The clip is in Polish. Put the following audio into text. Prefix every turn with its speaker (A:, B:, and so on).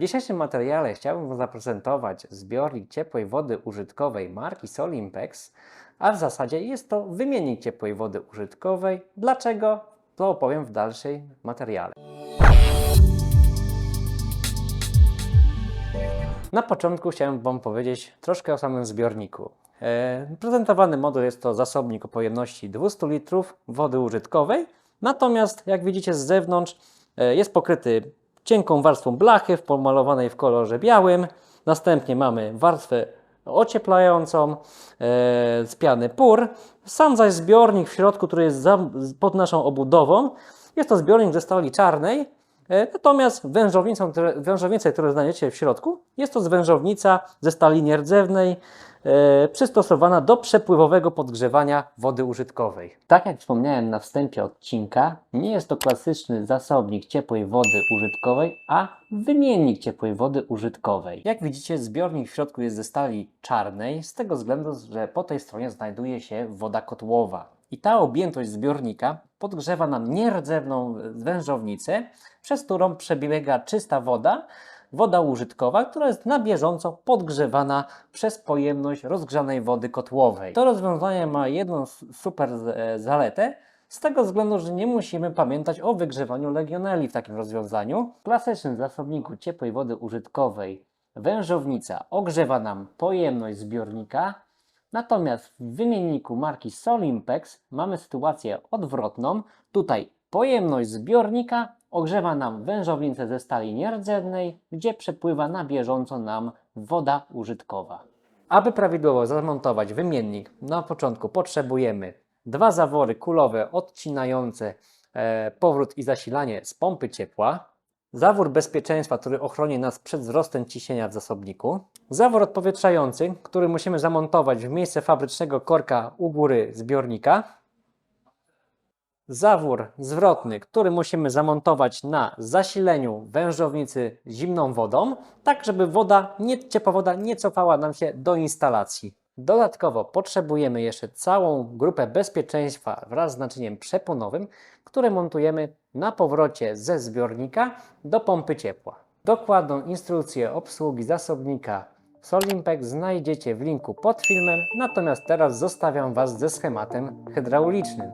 A: W dzisiejszym materiale chciałbym Wam zaprezentować zbiornik ciepłej wody użytkowej marki Solimpex, a w zasadzie jest to wymiennik ciepłej wody użytkowej. Dlaczego? To opowiem w dalszej materiale. Na początku chciałem Wam powiedzieć troszkę o samym zbiorniku. E, Prezentowany model jest to zasobnik o pojemności 200 litrów wody użytkowej, natomiast jak widzicie z zewnątrz e, jest pokryty cienką warstwą blachy pomalowanej w kolorze białym. Następnie mamy warstwę ocieplającą e, z piany PUR. Sam zaś zbiornik w środku, który jest za, pod naszą obudową, jest to zbiornik ze stali czarnej, E, Natomiast wężownicą, które, wężownicę, znajdziecie w środku, jest to wężownica ze stali nierdzewnej, przystosowana do przepływowego podgrzewania wody użytkowej. Tak jak wspomniałem na wstępie odcinka, nie jest to klasyczny zasobnik ciepłej wody użytkowej, a wymiennik ciepłej wody użytkowej. Jak widzicie, zbiornik w środku jest ze stali czarnej, z tego względu, że po tej stronie znajduje się woda kotłowa. I ta objętość zbiornika podgrzewa nam nierdzewną wężownicę, przez którą przebiega czysta woda, woda użytkowa, która jest na bieżąco podgrzewana przez pojemność rozgrzanej wody kotłowej. To rozwiązanie ma jedną super e, zaletę, z tego względu, że nie musimy pamiętać o wygrzewaniu legioneli w takim rozwiązaniu. W klasycznym zasobniku ciepłej wody użytkowej wężownica ogrzewa nam pojemność zbiornika, Natomiast w wymienniku marki Solimpex mamy sytuację odwrotną. Tutaj pojemność zbiornika ogrzewa nam wężownicę ze stali nierdzewnej, gdzie przepływa na bieżąco nam woda użytkowa. Aby prawidłowo zamontować wymiennik, na początku potrzebujemy dwa zawory kulowe odcinające e, powrót i zasilanie z pompy ciepła, zawór bezpieczeństwa, który ochroni nas przed wzrostem ciśnienia w zasobniku, zawór odpowietrzający, który musimy zamontować w miejsce fabrycznego korka u góry zbiornika, zawór zwrotny, który musimy zamontować na zasileniu wężownicy zimną wodą, tak żeby woda, nie, ciepła woda nie cofała nam się do instalacji. Dodatkowo potrzebujemy jeszcze całą grupę bezpieczeństwa wraz z naczyniem przeponowym, które montujemy na powrocie ze zbiornika do pompy ciepła. Dokładną instrukcję obsługi zasobnika Solimpex znajdziecie w linku pod filmem, natomiast teraz zostawiam Was ze schematem hydraulicznym.